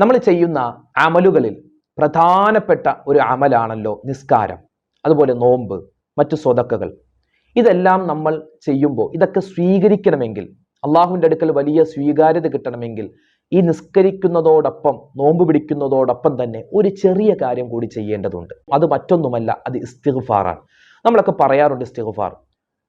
നമ്മൾ ചെയ്യുന്ന അമലുകളിൽ പ്രധാനപ്പെട്ട ഒരു അമലാണല്ലോ നിസ്കാരം അതുപോലെ നോമ്പ് മറ്റു സ്വതക്കകൾ. ഇതെല്ലാം നമ്മൾ ചെയ്യുമ്പോൾ ഇതൊക്കെ സ്വീകരിക്കണമെങ്കിൽ അള്ളാഹുവിന്റെ അടുക്കൽ വലിയ സ്വീകാര്യത കിട്ടണമെങ്കിൽ ഈ നിസ്കരിക്കുന്നതോടൊപ്പം നോമ്പ് പിടിക്കുന്നതോടൊപ്പം തന്നെ ഒരു ചെറിയ കാര്യം കൂടി ചെയ്യേണ്ടതുണ്ട്. അത് മറ്റൊന്നുമല്ല അത് ഇസ്തിഗ്ഫാറാണ്. നമ്മളൊക്കെ പറയാറുണ്ട് ഇസ്തിഗ്ഫാർ.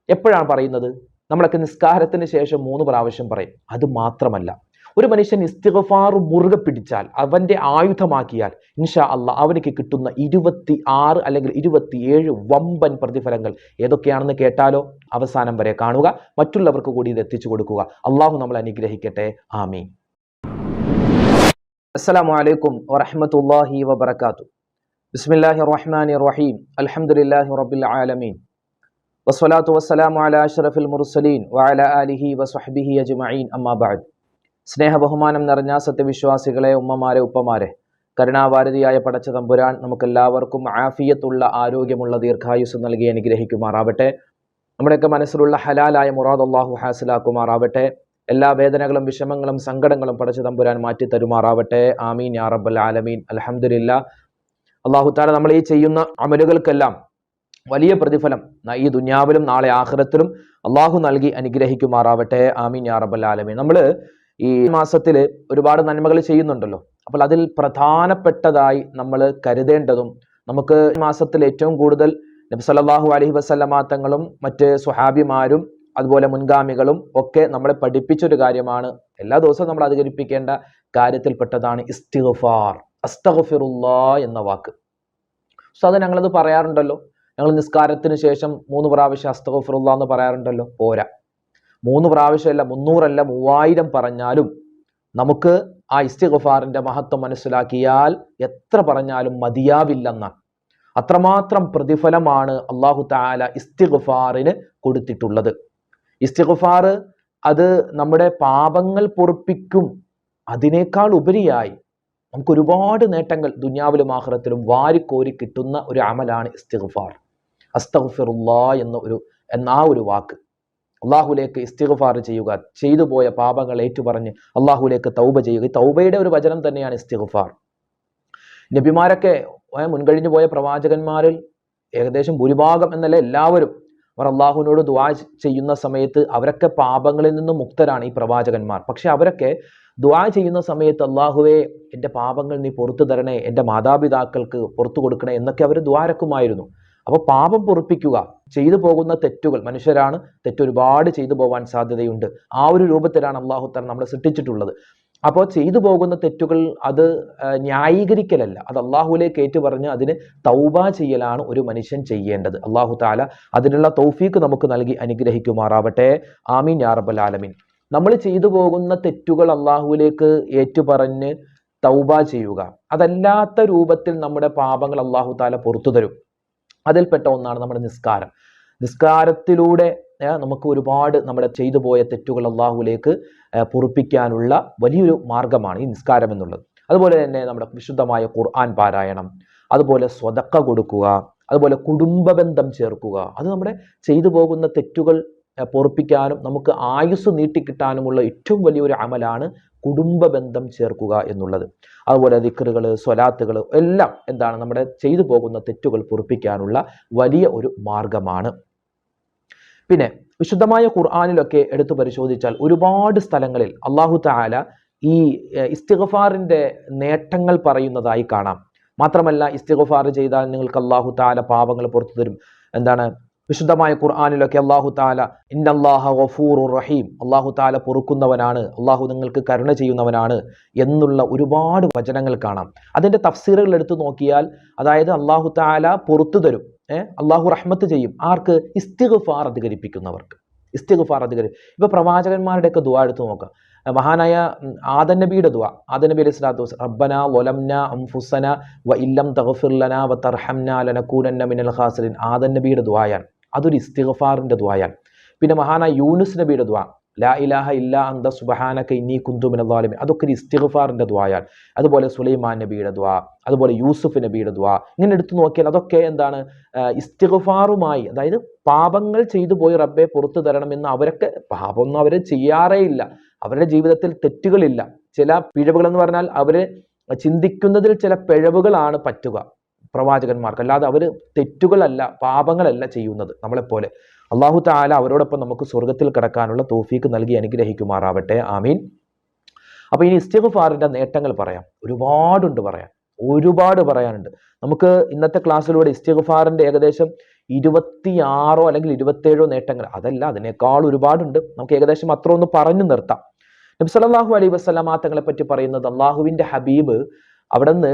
എപ്പോഴാണ് പറയുന്നത്? നമ്മളൊക്കെ നിസ്കാരത്തിന് ശേഷം മൂന്ന് പ്രാവശ്യം പറയും. അത് മാത്രമല്ല. ഒരു മനുഷ്യൻ ഇസ്തിഗഫാർ മുറുകെ പിടിച്ചാൽ അവന്റെ ആയുധമാക്കിയാൽ ഇൻഷാ അല്ല അവനിക്ക് കിട്ടുന്ന ഇരുപത്തി ആറ് അല്ലെങ്കിൽ ഇരുപത്തിയേഴ് വമ്പൻ പ്രതിഫലങ്ങൾ ഏതൊക്കെയാണെന്ന് കേട്ടാലോ? അവസാനം വരെ കാണുക. മറ്റുള്ളവർക്ക് കൂടി ഇത് എത്തിച്ചു കൊടുക്കുക. അള്ളാഹു നമ്മൾ അനുഗ്രഹിക്കട്ടെ. ആമീൻ. അസ്സലാമു അലൈക്കും വറഹ്മത്തുള്ളാഹി വബറകാത്തു ബിസ്മില്ലാഹി റഹ്മാനി റഹീം. അൽഹംദുലില്ലാഹി റബ്ബിൽ ആലമീൻ. വസ്സലാത്തു വസ്സലാമു അലാ അഷ്റഫിൽ മുർസലീൻ വഅലാ ആലിഹി വസ്വഹ്ബിഹി അജ്മഈൻ. അമ്മാ സ്നേഹ ബഹുമാനം നിറഞ്ഞ സത്യവിശ്വാസികളെ ഉമ്മമാരെ ഉപ്പമാരെ കരുണാവാരതിയായ പടച്ച തമ്പുരാൻ നമുക്കെല്ലാവർക്കും ആഫിയത്തുള്ള ആരോഗ്യമുള്ള ദീർഘായുസ് നൽകി അനുഗ്രഹിക്കുമാറാവട്ടെ. നമ്മുടെയൊക്കെ മനസ്സിലുള്ള ഹലാലായ മുറാദ് അള്ളാഹു ഹാസിലാക്കുമാറാവട്ടെ. എല്ലാ വേദനകളും വിഷമങ്ങളും സങ്കടങ്ങളും പടച്ച തമ്പുരാൻ മാറ്റി തരുമാറാവട്ടെ. ആമീൻ യാ റബ്ബൽ ആലമീൻ. അൽഹംദുലില്ലാ. അള്ളാഹു താല നമ്മൾ ഈ ചെയ്യുന്ന അമലുകൾക്കെല്ലാം വലിയ പ്രതിഫലം ഈ ദുന്യാവിലും നാളെ ആഖിറത്തിലും അള്ളാഹു നൽകി അനുഗ്രഹിക്കുമാറാവട്ടെ. ആമീൻ യാ റബ്ബൽ ആലമീൻ. നമ്മൾ ഈ മാസത്തിൽ ഒരുപാട് നന്മകൾ ചെയ്യുന്നുണ്ടല്ലോ. അപ്പോൾ അതിൽ പ്രധാനപ്പെട്ടതായി നമ്മൾ കരുതേണ്ടതും നമുക്ക് മാസത്തിൽ ഏറ്റവും കൂടുതൽ നബി സല്ലല്ലാഹു അലൈഹി വസല്ലമ തങ്ങളും മറ്റ് സ്വഹാബിമാരും അതുപോലെ മുൻഗാമികളും ഒക്കെ നമ്മളെ പഠിപ്പിച്ചൊരു കാര്യമാണ്. എല്ലാ ദിവസവും നമ്മൾ അധികരിപ്പിക്കേണ്ട കാര്യത്തിൽപ്പെട്ടതാണ് ഇസ്തിഗ്ഫാർ. അസ്തഗ്ഫിറുല്ലാ എന്ന വാക്ക്. സോ അത് ഞങ്ങളത് പറയാറുണ്ടല്ലോ. ഞങ്ങൾ നിസ്കാരത്തിന് ശേഷം മൂന്ന് പ്രാവശ്യം അസ്തഗ്ഫിറുല്ലാ എന്ന് പറയാറുണ്ടല്ലോ. പോരാ. മൂന്ന് പ്രാവശ്യമല്ല മുന്നൂറല്ല മൂവായിരം പറഞ്ഞാലും നമുക്ക് ആ ഇസ്തിഗുഫാറിന്റെ മഹത്വം മനസ്സിലാക്കിയാൽ എത്ര പറഞ്ഞാലും മതിയാവില്ലെന്നാണ് അത്രമാത്രം പ്രതിഫലമാണ് അള്ളാഹു താല ഇസ്തിഗുഫാറിന് കൊടുത്തിട്ടുള്ളത്. ഇസ്തിഗ്ഫാർ അത് നമ്മുടെ പാപങ്ങൾ പൊറുപ്പിക്കും അതിനേക്കാൾ ഉപരിയായി നമുക്ക് ഒരുപാട് നേട്ടങ്ങൾ ദുന്യാവിലും ആഹ്റത്തിലും വാരിക്കോരി കിട്ടുന്ന ഒരു അമലാണ് ഇസ്തിഗ്ഫാർ. അസ്തഗ്ഫിറുല്ലാ എന്ന ഒരു എന്ന ഒരു വാക്ക്. അള്ളാഹുലേക്ക് ഇസ്തിഗ്ഫാർ ചെയ്യുക ചെയ്തു പോയ പാപങ്ങൾ ഏറ്റുപറഞ്ഞ് അള്ളാഹുലേക്ക് തൗബ ചെയ്യുക. ഈ തൗബയുടെ ഒരു വചനം തന്നെയാണ് ഇസ്തിഗ്ഫാർ. നബിമാരൊക്കെ മുൻകഴിഞ്ഞു പോയ പ്രവാചകന്മാരിൽ ഏകദേശം ഭൂരിഭാഗം എന്നല്ല എല്ലാവരും അവർ അള്ളാഹുവിനോട് ദുആ ചെയ്യുന്ന സമയത്ത് അവരൊക്കെ പാപങ്ങളിൽ നിന്നും മുക്തരാണ് ഈ പ്രവാചകന്മാർ. പക്ഷെ അവരൊക്കെ ദുആ ചെയ്യുന്ന സമയത്ത് അള്ളാഹുവെ എന്റെ പാപങ്ങൾ നീ പുറത്തു തരണേ എന്റെ മാതാപിതാക്കൾക്ക് പുറത്തു കൊടുക്കണേ എന്നൊക്കെ അവർ ദ്വാരക്കുമായിരുന്നു അപ്പോൾ പാപം പൊറുപ്പിക്കുക ചെയ്തു പോകുന്ന തെറ്റുകൾ മനുഷ്യരാണ് തെറ്റ് ഒരുപാട് ചെയ്തു പോകാൻ സാധ്യതയുണ്ട്. ആ ഒരു രൂപത്തിലാണ് അള്ളാഹു താല നമ്മളെ സൃഷ്ടിച്ചിട്ടുള്ളത്. അപ്പോൾ ചെയ്തു പോകുന്ന തെറ്റുകൾ അത് ന്യായീകരിക്കലല്ല. അത് അള്ളാഹുലേക്ക് ഏറ്റുപറഞ്ഞ് അതിന് തൗബ ചെയ്യലാണ് ഒരു മനുഷ്യൻ ചെയ്യേണ്ടത്. അള്ളാഹു താല അതിനുള്ള തൗഫീക്ക് നമുക്ക് നൽകി അനുഗ്രഹിക്കുമാറാവട്ടെ. ആമീൻ യാ റബ്ബൽ ആലമീൻ. നമ്മൾ ചെയ്തു പോകുന്ന തെറ്റുകൾ അള്ളാഹുവിലേക്ക് ഏറ്റുപറഞ്ഞ് തൗബ ചെയ്യുക. അതല്ലാത്ത രൂപത്തിൽ നമ്മുടെ പാപങ്ങൾ അള്ളാഹു താല പുറത്തു തരും. അതിൽപ്പെട്ട ഒന്നാണ് നമ്മുടെ നിസ്കാരം. നിസ്കാരത്തിലൂടെ നമുക്ക് ഒരുപാട് നമ്മുടെ ചെയ്തു പോയ തെറ്റുകൾ അള്ളാഹുലേക്ക് പൊറുപ്പിക്കാനുള്ള വലിയൊരു മാർഗമാണ് ഈ നിസ്കാരം എന്നുള്ളത്. അതുപോലെ തന്നെ നമ്മുടെ വിശുദ്ധമായ ഖുർആൻ പാരായണം അതുപോലെ സ്വതക്ക കൊടുക്കുക അതുപോലെ കുടുംബ ബന്ധം ചേർക്കുക. അത് നമ്മുടെ ചെയ്തു പോകുന്ന തെറ്റുകൾ പൊറുപ്പിക്കാനും നമുക്ക് ആയുസ് നീട്ടിക്കിട്ടാനുമുള്ള ഏറ്റവും വലിയൊരു അമലാണ് കുടുംബ ബന്ധം ചേർക്കുക എന്നുള്ളത്. അതുപോലെ ദിക്കറുകൾ സ്വലാത്തുകൾ എല്ലാം എന്താണ് നമ്മുടെ ചെയ്തു പോകുന്ന തെറ്റുകൾ പൊറുപ്പിക്കാനുള്ള വലിയ ഒരു മാർഗമാണ്. പിന്നെ വിശുദ്ധമായ ഖുർആാനിലൊക്കെ എടുത്തു പരിശോധിച്ചാൽ ഒരുപാട് സ്ഥലങ്ങളിൽ അള്ളാഹു താല ഈ ഇസ്തിഗഫാറിന്റെ നേട്ടങ്ങൾ പറയുന്നതായി കാണാം. മാത്രമല്ല ഇസ്തിഗഫാർ ചെയ്താൽ നിങ്ങൾക്ക് അള്ളാഹു താല പാപങ്ങൾ പുറത്തു തരും. എന്താണ്? വിശുദ്ധമായ ഖുർആാനിലൊക്കെ അള്ളാഹു താല ഇന്നല്ലാഹ വഫൂർ റഹീം അള്ളാഹു താല പൊറുക്കുന്നവനാണ് അള്ളാഹു നിങ്ങൾക്ക് കരുണ ചെയ്യുന്നവനാണ് എന്നുള്ള ഒരുപാട് വചനങ്ങൾ കാണാം. അതിന്റെ തഫ്സീറുകൾ എടുത്തു നോക്കിയാൽ അതായത് അള്ളാഹു താല പൊറത്തു തരും ഏഹ് അള്ളാഹു റഹ്മത്ത് ചെയ്യും ആർക്ക്? ഇസ്തിഗ്ഫാർ അധികരിപ്പിക്കുന്നവർക്ക്. ഇസ്തിഗ്ഫാർ അധികരി ഇപ്പൊ പ്രവാചകന്മാരുടെയൊക്കെ ദുവാ എടുത്തു നോക്കാം. മഹാനായ ആദൻ നബിയുടെ ദുആ ആദൻ നബി അലൈഹി സ്വലാത്തു വസ്സലാം റബ്ബന വലംന അംഫുസന വ ഇല്ലം തഗ്ഫിർ വ തർഹംന ലനകൂനന്ന മിനൽ ഖാസിറിൻ ആദൻ നബിയുടെ ദുആയാണ്. അതൊരു ഇസ്തിഗഫാറിന്റെ ദ്വായാണ് പിന്നെ മഹാനായ യൂനുസ് നബിയുടെ ദ്വാ ലാ ഇലാഹ ഇല്ല അന്ത സുബ്ഹാനക ഇന്നി കുന്തു മിനൽ ളാലിമീൻ അതൊക്കെ ഒരു ഇസ്തിഗഫാറിന്റെ ദ്വായാണ് അതുപോലെ സുലൈമാൻ നബിയുടെ ദ്വാ അതുപോലെ യൂസുഫ് നബിയുടെ ദ്വാ ഇങ്ങനെ എടുത്തു നോക്കിയാൽ അതൊക്കെ എന്താണ് ഇസ്തിഗഫാറുമായി അതായത് പാപങ്ങൾ ചെയ്തു പോയി റബ്ബെ പുറത്തു തരണമെന്ന് അവരൊക്കെ പാപമൊന്നും അവരെ ചെയ്യാറേ ഇല്ല അവരുടെ ജീവിതത്തിൽ തെറ്റുകളില്ല. ചില പിഴവുകൾ എന്ന് പറഞ്ഞാൽ അവർ ചിന്തിക്കുന്നതിൽ ചില പിഴവുകളാണ് പറ്റുക. പ്രവാചകന്മാർക്ക് അല്ലാതെ അവർ തെറ്റുകളല്ല പാപങ്ങളല്ല ചെയ്യുന്നത് നമ്മളെപ്പോലെ. അള്ളാഹു താല അവരോടൊപ്പം നമുക്ക് സ്വർഗത്തിൽ കിടക്കാനുള്ള തോഫീക്ക് നൽകി അനുഗ്രഹിക്കുമാറാവട്ടെ. ആമീൻ. അപ്പോൾ ഇനി ഇസ്തിഗ്ഫാറിന്റെ നേട്ടങ്ങൾ പറയാം. ഒരുപാടുണ്ട് പറയാൻ. ഒരുപാട് പറയാനുണ്ട്. നമുക്ക് ഇന്നത്തെ ക്ലാസ്സിലൂടെ ഇസ്തിഗ്ഫാറിന്റെ ഏകദേശം ഇരുപത്തിയാറോ അല്ലെങ്കിൽ ഇരുപത്തേഴോ നേട്ടങ്ങൾ അതല്ല അതിനേക്കാൾ ഒരുപാടുണ്ട്. നമുക്ക് ഏകദേശം അത്ര ഒന്ന് പറഞ്ഞു നിർത്താം. നബ്സലാഹു അലൈഹി വസല്ലമ തങ്ങളെ പറ്റി പറയുന്നത് അള്ളാഹുവിന്റെ ഹബീബ് അവിടെ നിന്ന്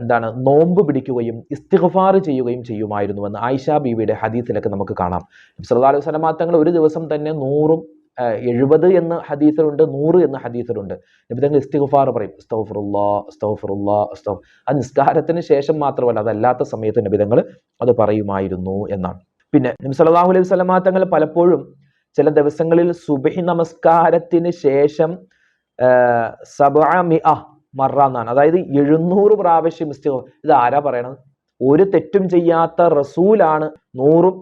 എന്താണ് നോമ്പ് പിടിക്കുകയും ഇസ്തിഗ്ഫാർ ചെയ്യുകയും ചെയ്യുമായിരുന്നുവെന്ന് ആയിഷ ബീവിയുടെ ഹദീസിലൊക്കെ നമുക്ക് കാണാം. അലൈഹി വസല്ലമ തങ്ങൾ ഒരു ദിവസം തന്നെ നൂറും എഴുപത് എന്ന് ഹദീസിലുണ്ട് നൂറ് എന്ന് ഹദീസിലുണ്ട്. തങ്ങൾ ഇസ്തിഗ്ഫാർ പറയും സ്തോഫറുല്ലാ സ്തോഫറുല്ലാ സ്തോ അത് നിസ്കാരത്തിന് ശേഷം മാത്രമല്ല അതല്ലാത്ത സമയത്ത് നബി തങ്ങൾ അത് പറയുമായിരുന്നു എന്നാണ്. പിന്നെ നബി സല്ലല്ലാഹു അലൈഹി വസല്ലമ തങ്ങൾ പലപ്പോഴും ചില ദിവസങ്ങളിൽ സുബഹി നമസ്കാരത്തിന് ശേഷം സബഅ മറ എന്നാണ് അതായത് എഴുന്നൂറ് പ്രാവശ്യം ഇസ്തിഗ്ഫാർ ഇത് ആരാ പറയണത്? ഒരു തെറ്റും ചെയ്യാത്ത റസൂലാണ് നൂറും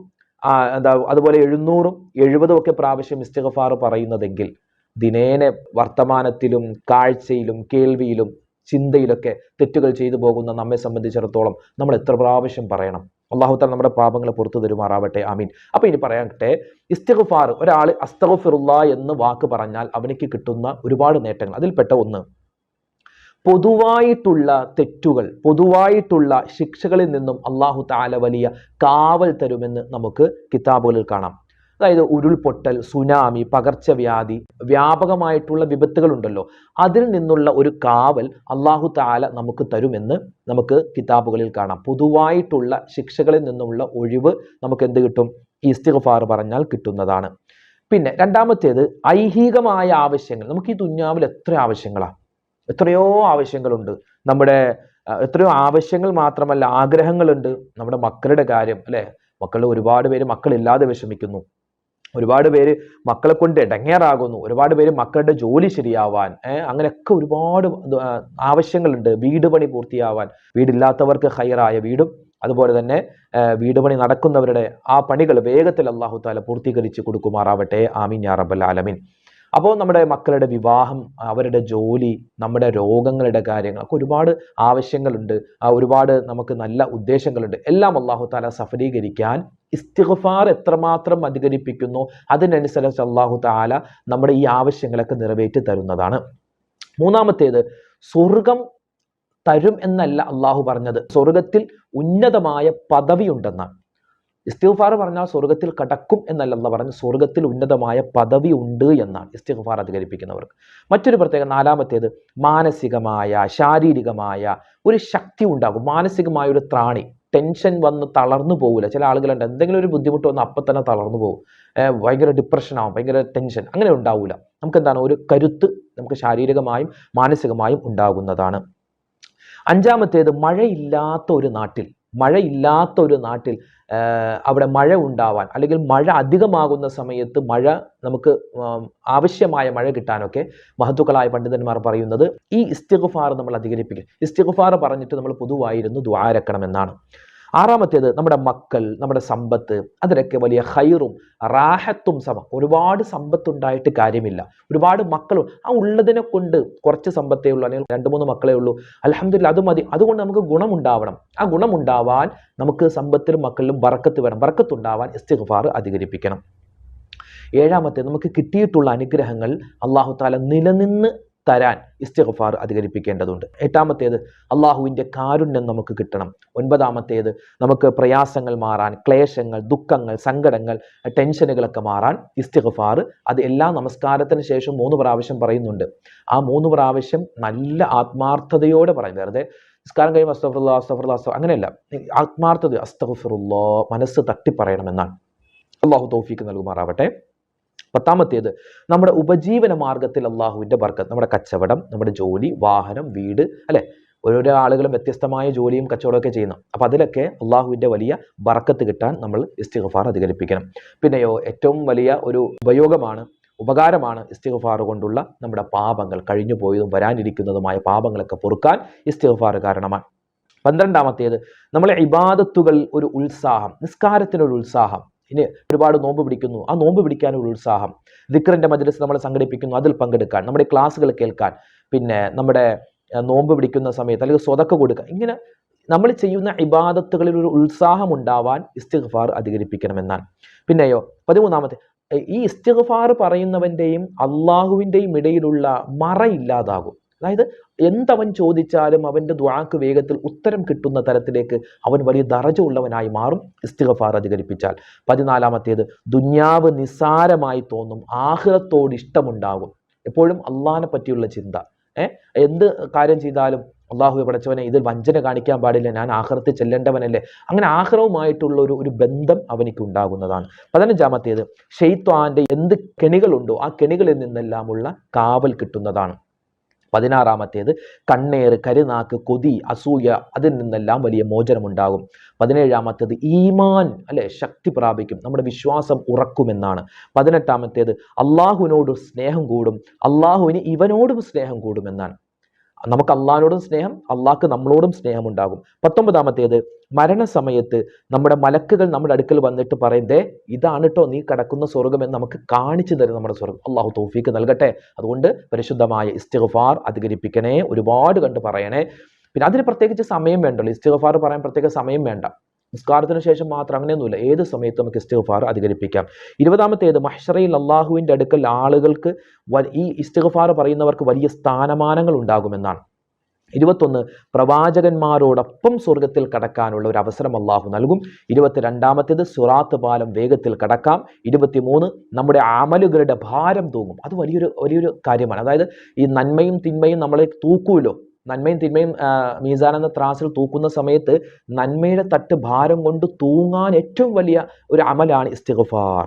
എന്താ അതുപോലെ എഴുന്നൂറും എഴുപതും ഒക്കെ പ്രാവശ്യം ഇസ്തിഗഫാർ പറയുന്നതെങ്കിൽ ദിനേന വർത്തമാനത്തിലും കാഴ്ചയിലും കേൾവിയിലും ചിന്തയിലൊക്കെ തെറ്റുകൾ ചെയ്തു പോകുന്ന നമ്മെ സംബന്ധിച്ചിടത്തോളം നമ്മൾ എത്ര പ്രാവശ്യം പറയണം? അള്ളാഹുത്താൽ നമ്മുടെ പാപങ്ങളെ പുറത്തു തരുമാറാവട്ടെ. ആമീൻ. അപ്പൊ ഇനി പറയട്ടെ ഇസ്തിഗഫാർ ഒരാൾ അസ്തഗഫിറുള്ള എന്ന് വാക്ക് പറഞ്ഞാൽ അവനിക്ക് കിട്ടുന്ന ഒരുപാട് നേട്ടങ്ങൾ. അതിൽപ്പെട്ട ഒന്ന് പൊതുവായിട്ടുള്ള തെറ്റുകൾ പൊതുവായിട്ടുള്ള ശിക്ഷകളിൽ നിന്നും അള്ളാഹു താല വലിയ കാവൽ തരുമെന്ന് നമുക്ക് കിതാബുകളിൽ കാണാം. അതായത് ഉരുൾപൊട്ടൽ സുനാമി പകർച്ചവ്യാധി വ്യാപകമായിട്ടുള്ള വിപത്തുകളുണ്ടല്ലോ. അതിൽ നിന്നുള്ള ഒരു കാവൽ അള്ളാഹു താല നമുക്ക് തരുമെന്ന് നമുക്ക് കിതാബുകളിൽ കാണാം. പൊതുവായിട്ടുള്ള ശിക്ഷകളിൽ നിന്നുള്ള ഒഴിവ് നമുക്ക് എന്ത് കിട്ടും? ഇസ്തിഗ്ഫാർ പറഞ്ഞാൽ കിട്ടുന്നതാണ്. പിന്നെ രണ്ടാമത്തേത് ഐഹികമായ ആവശ്യങ്ങൾ. നമുക്ക് ഈ ദുന്യാവിൽ എത്ര ആവശ്യങ്ങളാണ് എത്രയോ ആവശ്യങ്ങളുണ്ട്. നമ്മുടെ എത്രയോ ആവശ്യങ്ങൾ മാത്രമല്ല ആഗ്രഹങ്ങളുണ്ട്. നമ്മുടെ മക്കളുടെ കാര്യം അല്ലെ? മക്കൾ ഒരുപാട് പേര് മക്കളില്ലാതെ വിഷമിക്കുന്നു. ഒരുപാട് പേര് മക്കളെ കൊണ്ട് ഇടങ്ങേറാകുന്നു. ഒരുപാട് പേര് മക്കളുടെ ജോലി ശരിയാവാൻ അങ്ങനെയൊക്കെ ഒരുപാട് ആവശ്യങ്ങളുണ്ട്. വീട് പണി പൂർത്തിയാവാൻ. വീടില്ലാത്തവർക്ക് ഹയറായ വീടും അതുപോലെ തന്നെ വീട് പണി നടക്കുന്നവരുടെ ആ പണികൾ വേഗത്തിൽ അള്ളാഹു താല പൂർത്തീകരിച്ച് കൊടുക്കുമാറാവട്ടെ. ആമീൻ യാ റബ്ബൽ ആലമീൻ. അപ്പോൾ നമ്മുടെ മക്കളുടെ വിവാഹം അവരുടെ ജോലി നമ്മുടെ രോഗങ്ങളുടെ കാര്യങ്ങൾ ഒക്കെ ഒരുപാട് ആവശ്യങ്ങളുണ്ട്. ഒരുപാട് നമുക്ക് നല്ല ഉദ്ദേശങ്ങളുണ്ട്. എല്ലാം അള്ളാഹു താല സഫലീകരിക്കാൻ ഇസ്തിഗ്ഫാർ എത്രമാത്രം അധികരിപ്പിക്കുന്നു അതിനനുസരിച്ച് അള്ളാഹു താല നമ്മുടെ ഈ ആവശ്യങ്ങളൊക്കെ നിറവേറ്റി തരുന്നതാണ്. മൂന്നാമത്തേത് സ്വർഗം തരും എന്നല്ല അള്ളാഹു പറഞ്ഞത്. സ്വർഗത്തിൽ ഉന്നതമായ പദവി ഉണ്ടെന്നാണ്. ഇസ്തിഗ്ഫാർ പറഞ്ഞാൽ സ്വർഗത്തിൽ കടക്കും എന്നല്ല പറഞ്ഞ് സ്വർഗത്തിൽ ഉന്നതമായ പദവി ഉണ്ട് എന്നാണ് ഇസ്തിഗ്ഫാർ അധികരിപ്പിക്കുന്നവർക്ക്. മറ്റൊരു പ്രത്യേകം നാലാമത്തേത് മാനസികമായ ശാരീരികമായ ഒരു ശക്തി ഉണ്ടാകും. മാനസികമായ ഒരു ത്രാണി ടെൻഷൻ വന്ന് തളർന്നു പോകില്ല ചില ആളുകളുണ്ട് എന്തെങ്കിലും ഒരു ബുദ്ധിമുട്ട് വന്ന് അപ്പം തന്നെ തളർന്നു പോകും ഭയങ്കര ഡിപ്രഷൻ ആവും ഭയങ്കര ടെൻഷൻ അങ്ങനെ ഉണ്ടാവില്ല നമുക്ക് എന്താണ് ഒരു കരുത്ത് നമുക്ക് ശാരീരികമായും മാനസികമായും ഉണ്ടാകുന്നതാണ്. അഞ്ചാമത്തേത് മഴയില്ലാത്ത ഒരു നാട്ടിൽ മഴയില്ലാത്ത ഒരു നാട്ടിൽ അവിടെ മഴ ഉണ്ടാവാൻ അല്ലെങ്കിൽ മഴ അധികമാകുന്ന സമയത്ത് മഴ നമുക്ക് ആവശ്യമായ മഴ കിട്ടാനൊക്കെ മഹത്തുക്കളായ പണ്ഡിതന്മാർ പറയുന്നത് ഈ ഇസ്തിഗ്ഫാർ നമ്മൾ അധികരിപ്പിക്കും. ഇസ്തിഗ്ഫാർ പറഞ്ഞിട്ട് നമ്മൾ പൊതുവായിരുന്നു ദ്വാരക്കണം എന്നാണ്. ആറാമത്തേത് നമ്മുടെ മക്കൾ നമ്മുടെ സമ്പത്ത് അതിനൊക്കെ വലിയ ഹൈറും റാഹത്തും സമ. ഒരുപാട് സമ്പത്തുണ്ടായിട്ട് കാര്യമില്ല. ഒരുപാട് മക്കളും ആ ഉള്ളതിനെ കൊണ്ട് കുറച്ച് സമ്പത്തേ ഉള്ളൂ അല്ലെങ്കിൽ രണ്ട് മൂന്ന് മക്കളേ ഉള്ളൂ. അലഹമില്ല അത് മതി. അതുകൊണ്ട് നമുക്ക് ഗുണമുണ്ടാവണം. ആ ഗുണമുണ്ടാവാൻ നമുക്ക് സമ്പത്തിലും മക്കളിലും ബറക്കത്ത് വേണം. ബറക്കത്തുണ്ടാവാൻ ഇസ്തിഗ്ഫാർ അധികരിപ്പിക്കണം. ഏഴാമത്തെ നമുക്ക് കിട്ടിയിട്ടുള്ള അനുഗ്രഹങ്ങൾ അള്ളാഹു താല നിലനിന്ന് തരാൻ ഇസ്തിഗ്ഫാർ അധികരിപ്പിക്കേണ്ടതുണ്ട്. എട്ടാമത്തേത് അള്ളാഹുവിന്റെ കാരുണ്യം നമുക്ക് കിട്ടണം. ഒൻപതാമത്തേത് നമുക്ക് പ്രയാസങ്ങൾ മാറാൻ ക്ലേശങ്ങൾ ദുഃഖങ്ങൾ സങ്കടങ്ങൾ ടെൻഷനുകളൊക്കെ മാറാൻ ഇസ്തിഗ്ഫാർ. അത് എല്ലാ നമസ്കാരത്തിന് ശേഷം മൂന്ന് പ്രാവശ്യം പറയുന്നുണ്ട്. ആ മൂന്ന് പ്രാവശ്യം നല്ല ആത്മാർത്ഥതയോടെ പറയും. വെറുതെ നിസ്കാരം കഴിയുമ്പോൾ അസ്തഫറുല്ല അസ്തഫറുല്ല അസ്ത അങ്ങനെയല്ല. ആത്മാർത്ഥത അസ്തഫുറുല്ലോ മനസ്സ് തട്ടിപ്പറയണമെന്നാണ്. അള്ളാഹു തോഫിക്ക് നൽകുമാറാവട്ടെ. പത്താമത്തേത് നമ്മുടെ ഉപജീവന മാർഗത്തിൽ അള്ളാഹുവിന്റെ ബർക്കത്ത് നമ്മുടെ കച്ചവടം നമ്മുടെ ജോലി വാഹനം വീട് അല്ലെ? ഓരോരോ ആളുകളും വ്യത്യസ്തമായ ജോലിയും കച്ചവടമൊക്കെ ചെയ്യുന്നു. അപ്പോൾ അതിലൊക്കെ അള്ളാഹുവിന്റെ വലിയ ബർക്കത്ത് കിട്ടാൻ നമ്മൾ ഇസ്തിഗഫാർ അധികരിപ്പിക്കണം. പിന്നെയോ ഏറ്റവും വലിയ ഒരു ഉപയോഗമാണ് ഉപകാരമാണ് ഇസ്തിഗഫാർ കൊണ്ടുള്ള നമ്മുടെ പാപങ്ങൾ കഴിഞ്ഞു പോയതും വരാനിരിക്കുന്നതുമായ പാപങ്ങളൊക്കെ പൊറുക്കാൻ ഇസ്തിഗഫാർ കാരണമാണ്. പന്ത്രണ്ടാമത്തേത് നമ്മളെ ഇബാദത്തുകൾ ഒരു ഉത്സാഹം നിസ്കാരത്തിനൊരു ഉത്സാഹം. ഇനി ഒരുപാട് നോമ്പ് പിടിക്കുന്നു. ആ നോമ്പ് പിടിക്കാനുള്ള ഉത്സാഹം ദിക്റിന്റെ മജ്ലിസ് നമ്മൾ സംഘടിപ്പിക്കുന്നു അതിൽ പങ്കെടുക്കാൻ നമ്മുടെ ക്ലാസ്സുകൾ കേൾക്കാൻ പിന്നെ നമ്മുടെ നോമ്പ് പിടിക്കുന്ന സമയത്ത് അല്ലെങ്കിൽ സ്വതക്ക കൊടുക്കുക ഇങ്ങനെ നമ്മൾ ചെയ്യുന്ന ഇബാദത്തുകളിൽ ഒരു ഉത്സാഹം ഉണ്ടാവാൻ ഇസ്തിഗ്ഫാർ അധികരിപ്പിക്കണമെന്നാണ്. പിന്നെയോ പതിമൂന്നാമത്തെ ഈ ഇസ്തിഗ്ഫാർ പറയുന്നവന്റെയും അള്ളാഹുവിന്റെയും ഇടയിലുള്ള മറ ഇല്ലാതാകും. അതായത് എന്തവൻ ചോദിച്ചാലും അവന്റെ ദ്വാക്ക് വേഗത്തിൽ ഉത്തരം കിട്ടുന്ന തരത്തിലേക്ക് അവൻ വലിയ ദറജ ഉള്ളവനായി മാറും ഇസ്തിഗഫാർ അധികരിപ്പിച്ചാൽ. പതിനാലാമത്തേത് ദുന്യാവ് നിസ്സാരമായി തോന്നും ആഹ്റത്തോട് ഇഷ്ടമുണ്ടാകും. എപ്പോഴും അള്ളാഹിനെ പറ്റിയുള്ള ചിന്ത. ഏഹ് എന്ത് കാര്യം ചെയ്താലും അള്ളാഹു പടച്ചവനെ ഇതിൽ വഞ്ചന കാണിക്കാൻ പാടില്ല ഞാൻ ആഹ്റത്തിൽ ചെല്ലേണ്ടവനല്ലേ. അങ്ങനെ ആഹ്റവുമായിട്ടുള്ള ഒരു ഒരു ബന്ധം അവനിക്ക് ഉണ്ടാകുന്നതാണ്. പതിനഞ്ചാമത്തേത് ഷെയ്ത്വാന്റെ എന്ത് കെണികളുണ്ടോ ആ കെണികളിൽ നിന്നെല്ലാമുള്ള കാവൽ കിട്ടുന്നതാണ്. പതിനാറാമത്തേത് കണ്ണേറ് കരുനാക്ക് കൊതി അസൂയ അതിൽ നിന്നെല്ലാം വലിയ മോചനമുണ്ടാകും. പതിനേഴാമത്തേത് ഈമാൻ അല്ലെ? ശക്തി പ്രാപിക്കും. നമ്മുടെ വിശ്വാസം ഉറക്കുമെന്നാണ്. പതിനെട്ടാമത്തേത് അള്ളാഹുവിനോട് സ്നേഹം കൂടും. അള്ളാഹുവിന് ഇവനോടും സ്നേഹം കൂടുമെന്നാണ്. നമുക്ക് അള്ളാഹിനോടും സ്നേഹം അള്ളാഹ്ക്ക് നമ്മളോടും സ്നേഹമുണ്ടാകും. പത്തൊമ്പതാമത്തേത് മരണസമയത്ത് നമ്മുടെ മലക്കുകൾ നമ്മുടെ അടുക്കൽ വന്നിട്ട് പറയുന്നതേ ഇതാണ് കേട്ടോ നീ കിടക്കുന്ന സ്വർഗം എന്ന് നമുക്ക് കാണിച്ചു തരും നമ്മുടെ സ്വർഗം അള്ളാഹു തോഫീക്ക് നൽകട്ടെ. അതുകൊണ്ട് പരിശുദ്ധമായ ഇസ്തിഗ്ഫാർ അധികരിപ്പിക്കണേ ഒരുപാട് കണ്ട് പറയണേ. പിന്നെ അതിന് പ്രത്യേകിച്ച് സമയം വേണ്ടല്ലോ. ഇസ്തിഗ്ഫാർ പറയാൻ പ്രത്യേക സമയം വേണ്ട. നിസ്കാരത്തിന് ശേഷം മാത്രം അങ്ങനെയൊന്നുമില്ല. ഏത് സമയത്തും നമുക്ക് ഇസ്തിഗ്ഫാർ അധികരിപ്പിക്കാം. ഇരുപതാമത്തേത് മഹ്ഷറയിൽ അള്ളാഹുവിന്റെ അടുക്കൽ ആളുകൾക്ക് ഈ ഇസ്തിഗ്ഫാർ പറയുന്നവർക്ക് വലിയ സ്ഥാനമാനങ്ങൾ ഉണ്ടാകുമെന്നാണ്. ഇരുപത്തൊന്ന് പ്രവാചകന്മാരോടൊപ്പം സ്വർഗത്തിൽ കടക്കാനുള്ള ഒരു അവസരം അള്ളാഹു നൽകും. ഇരുപത്തിരണ്ടാമത്തേത് സുറാത്ത് പാലം വേഗത്തിൽ കടക്കാം. ഇരുപത്തിമൂന്ന് നമ്മുടെ അമലുകളുടെ ഭാരം തൂങ്ങും. അത് വലിയൊരു വലിയൊരു കാര്യമാണ്. അതായത് ഈ നന്മയും തിന്മയും നമ്മളെ തൂക്കുമല്ലോ നന്മയും തിന്മയും മീസാനെന്ന ത്രാസിൽ തൂക്കുന്ന സമയത്ത് നന്മയുടെ തട്ട് ഭാരം കൊണ്ട് തൂങ്ങാൻ ഏറ്റവും വലിയ ഒരു അമലാണ് ഇസ്തിഗ്ഫാർ.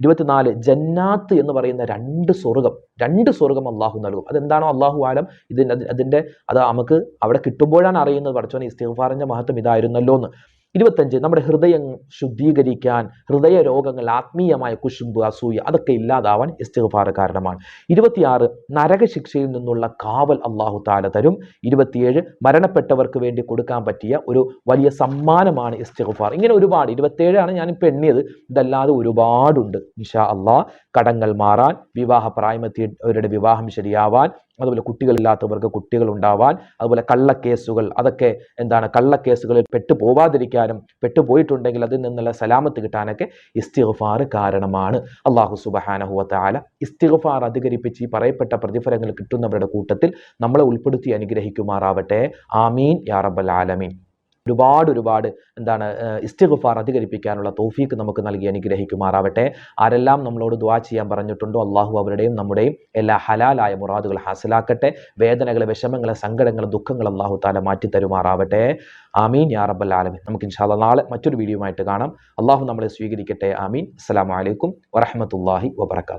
ഇരുപത്തിനാല് ജന്നാത്ത് എന്ന് പറയുന്ന രണ്ട് സ്വർഗം രണ്ട് സ്വർഗം അള്ളാഹു നൽകും. അതെന്താണോ അള്ളാഹു ആലം? ഇതിന്റെ അതിന്റെ അത് നമുക്ക് അവിടെ കിട്ടുമ്പോഴാണ് അറിയുന്നത്. പഠിച്ചോനെ ഇസ്തിഫാറിന്റെ മഹത്വം ഇതായിരുന്നല്ലോ എന്ന് ഇരുപത്തഞ്ച് നമ്മുടെ ഹൃദയം ശുദ്ധീകരിക്കാൻ ഹൃദയ രോഗങ്ങൾ ആത്മീയമായ കുശുമ്പ് അസൂയ അതൊക്കെ ഇല്ലാതാവാൻ ഇസ്തിഗ്ഫാർ കാരണമാണ്. ഇരുപത്തിയാറ് നരകശിക്ഷയിൽ നിന്നുള്ള കാവൽ അള്ളാഹു താല തരും. ഇരുപത്തിയേഴ് മരണപ്പെട്ടവർക്ക് വേണ്ടി കൊടുക്കാൻ പറ്റിയ ഒരു വലിയ സമ്മാനമാണ് ഇസ്തിഗ്ഫാർ. ഇങ്ങനെ ഒരുപാട് ഇരുപത്തേഴാണ് ഞാനിപ്പോൾ എണ്ണിയത്. ഇതല്ലാതെ ഒരുപാടുണ്ട്. ഇൻഷാ അള്ളാഹ് കടങ്ങൾ മാറാൻ വിവാഹ പ്രായമെത്തിയവരുടെ വിവാഹം ശരിയാവാൻ അതുപോലെ കുട്ടികളില്ലാത്തവർക്ക് കുട്ടികൾ ഉണ്ടാവാൻ അതുപോലെ കള്ളക്കേസുകൾ അതൊക്കെ എന്താണ് കള്ളക്കേസുകളിൽ പെട്ടു പോവാതിരിക്കാനും പെട്ടുപോയിട്ടുണ്ടെങ്കിൽ അതിൽ നിന്നുള്ള സലാമത്ത് കിട്ടാനൊക്കെ ഇസ്തിഗ്ഫാർ കാരണമാണ്. അള്ളാഹു സുബഹാനഹുവ ആല ഇസ്തിഗ്ഫാർ അധികരിപ്പിച്ച് ഈ പറയപ്പെട്ട പ്രതിഫലങ്ങൾ കിട്ടുന്നവരുടെ കൂട്ടത്തിൽ നമ്മളെ ഉൾപ്പെടുത്തി അനുഗ്രഹിക്കുമാറാവട്ടെ. ആമീൻ. യാ റബ്ബൽ ആലമീൻ. ഒരുപാട് ഒരുപാട് എന്താണ് ഇസ്തിഗ്ഫാർ അധികരിപ്പിക്കാനുള്ള തോഫീക്ക് നമുക്ക് നൽകി അനുഗ്രഹിക്കുമാറാവട്ടെ. ആരെല്ലാം നമ്മളോട് ദുആ ചെയ്യാൻ പറഞ്ഞിട്ടുണ്ടോ അള്ളാഹു അവരുടെയും നമ്മുടെയും എല്ലാ ഹലാലായ മുറാദുകൾ ഹാസിലാക്കട്ടെ. വേദനകളെ വിഷമങ്ങളെ സങ്കടങ്ങളെ ദുഃഖങ്ങൾ അള്ളാഹു താല മാറ്റി തരുമാറാവട്ടെ ആമീൻ യാ റബ്ബൽ ആലമീൻ. നമുക്ക് ഇൻഷാല്ല നാളെ മറ്റൊരു വീഡിയോ ആയിട്ട് കാണാം. അള്ളാഹു നമ്മളെ സ്വീകരിക്കട്ടെ. ആമീൻ. അസ്സലാമു അലൈക്കും വറഹ്മത്തുള്ളാഹി വബറകാതുഹു.